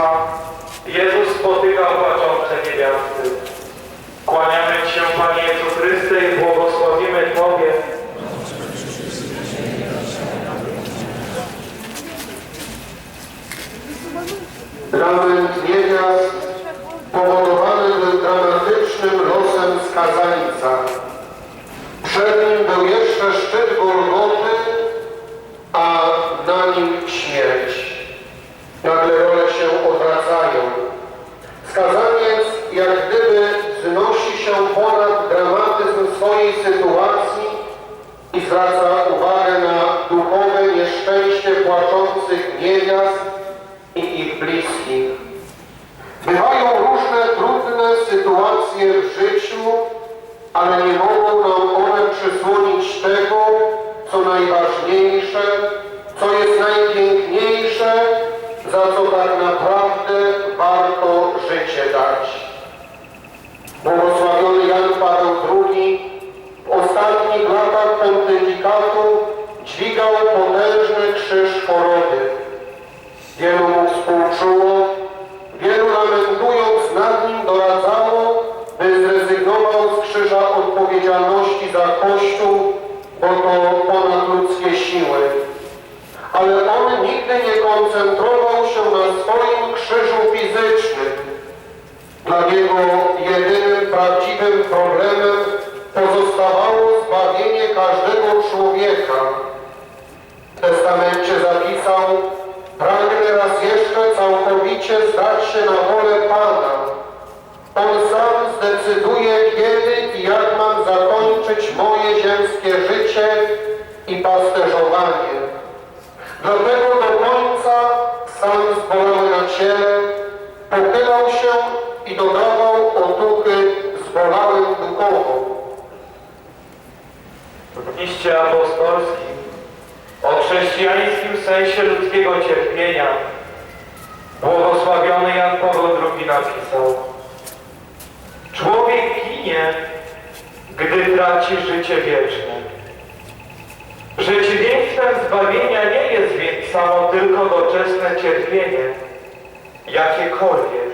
Pisma Jezus spotyka płaczące niewiasty. Kłaniamy Ci się, Panie Jezu Chryste, i błogosławimy Tobie, Lament niewiast powodowany był dramatycznym losem skazańca. Przed nim był jeszcze szczyt Golgoty, jak gdyby wznosi się ponad dramatyzm swojej sytuacji i zwraca uwagę na duchowe nieszczęście płaczących niewiast i ich bliskich. Bywają różne trudne sytuacje w życiu, ale nie mogą nam one przysłonić tego, co najważniejsze, co jest najpiękniejsze, za co tak naprawdę warto życie dać. Błogosławiony Jan Paweł II w ostatnich latach pontyfikatu dźwigał potężny krzyż choroby. Wielu mu współczuło, wielu lamentując nad nim doradzało, by zrezygnował z krzyża odpowiedzialności za Kościół, bo to ponadludzkie siły. Ale on nigdy nie koncentrował się na swoim krzyżu fizycznym. Dla niego jedynym prawdziwym problemem pozostawało zbawienie każdego człowieka. W testamencie zapisał Pragnę raz jeszcze całkowicie zdać się na wolę Pana. On sam zdecyduje, kiedy i jak mam zakończyć moje ziemskie życie i pasterzowanie. Dlatego do końca, sam zbolały na ciele, pochylał się i dodawał liście apostolskim o chrześcijańskim sensie ludzkiego cierpienia błogosławiony Jan Paweł II napisał Człowiek ginie, gdy traci życie wieczne. Przeciwieństwem zbawienia nie jest więc samo tylko doczesne cierpienie, jakiekolwiek,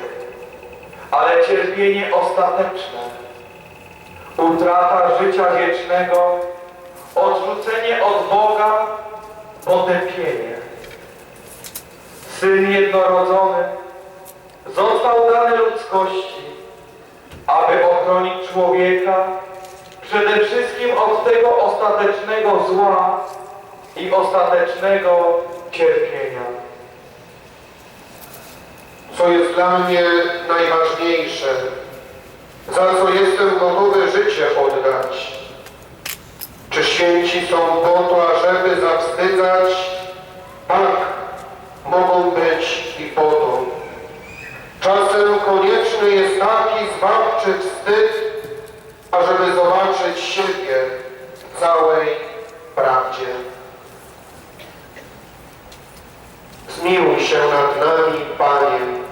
ale cierpienie ostateczne, utrata życia wiecznego, odrzucenie od Boga, potępienie. Syn jednorodzony został dany ludzkości, aby ochronić człowieka przede wszystkim od tego ostatecznego zła i ostatecznego cierpienia. co jest dla mnie najważniejsze, za co jestem gotowy życie oddać. Są po to, ażeby zawstydzać? Tak, mogą być i po to. Czasem konieczny jest taki zbawczy wstyd, ażeby zobaczyć siebie w całej prawdzie. Zmiłuj się nad nami, Panie.